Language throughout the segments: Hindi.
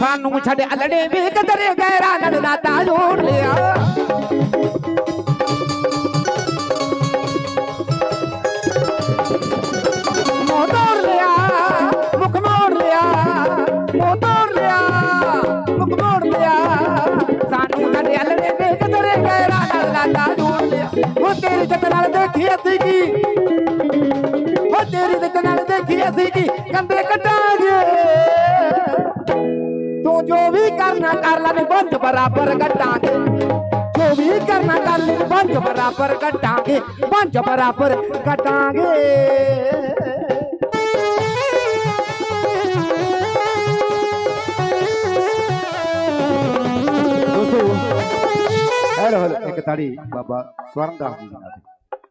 ਸਾਨੂੰ ਛੱਡ ਅਲੜੇ ਵੀ ਕਦਰ ਗੈਰਾ ਲੜਦਾ ਤਾਂ ਜੋੜ ਲਿਆ। ਉਹ ਤੇਰੀ ਜੱਟ ਨਾਲ ਦੇਖੀ ਅਸੀਂ ਕੀ? ਉਹ ਤੇਰੀ ਜੱਟ ਨਾਲ ਦੇਖੀ ਅਸੀਂ ਕੀ? ਕੰਦੇ ਕੱਟਾ लू जो भी करना कर लन बंद बराबर गटांगे जो भी करना कर लन बंद बराबर गटांगे बंद बराबर गटांगे एक ताड़ी बाबा स्वर्णदास जी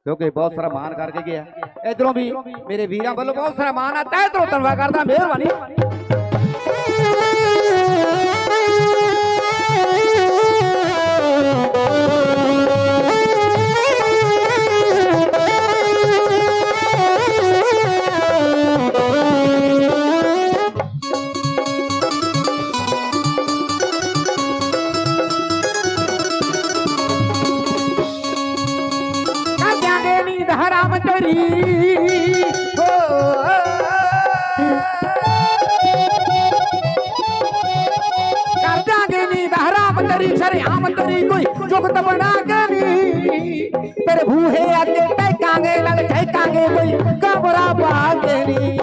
क्योंकि बहुत सारा मान करके गया। इधरों भी मेरे वीर वालों बहुत सारा मान आता है तो धनवा करता मेहरबानी। করি करी सरे आम करी कोई जोगत बना करी तेरे भूहे आते तय कांगे लग तय कांगे कोई कबरा बागरी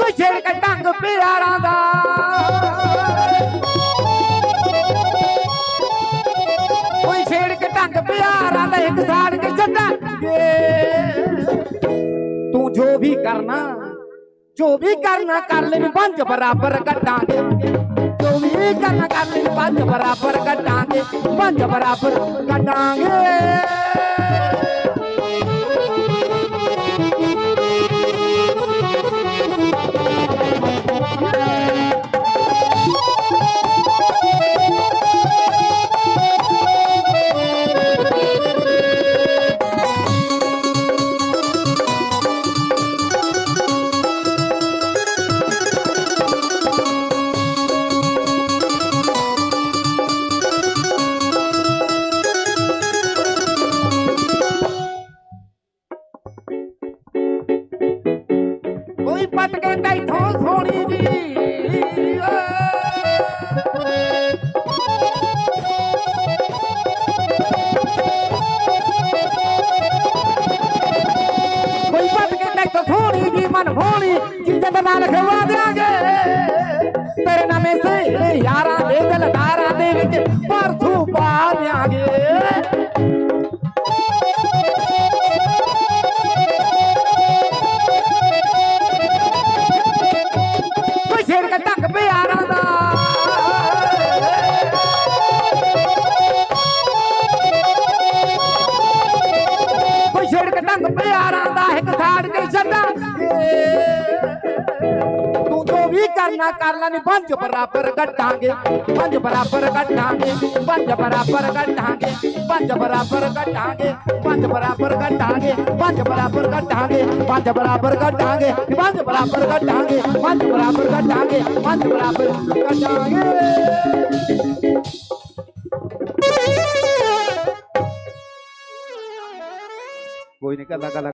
कुछ कटांग प्यारा दा एक साल के चंदा तू जो भी करना, जो भी करना कर ले पंच बराबर कटा दे। जो भी करना कर ले पंच बराबर कटा दे पंच बराबर कटा डांगे ਕੋਈ ਪਟ ਕੇ ਤੈਥੋਂ ਸੋਣੀ ਜੀ ਕੋਈ ਪਟ ਕੇ ਤੈਥੋਂ ਸੋਣੀ ਜੀ ਮਨ ਹੋਣੀ ਜਿੰਦ ਦਾ ਨਾਲ ਖਵਾ ਦਿਆਂਗੇ ਤੇਰੇ ਨਾਮੇ ਸੇ ਯਾਰਾਂ ਦੇ ਦਿਲਦਾਰਾਂ ਦੇ ਵਿੱਚ ਪਰਥੂ ਪਾ यारा दा एक थाड़ के सदा तू जो भी करना कर ला पंज बराबर कट्टांगे पंज बराबर कट्टांगे पंज बराबर कट्टांगे पंज बराबर कट्टांगे पंज बराबर कट्टांगे पंज बराबर कट्टांगे पंज बराबर कट्टांगे पंज बराबर कट्टांगे पंज बराबर कट्टांगे पंज बराबर कट्टांगे अलग अलग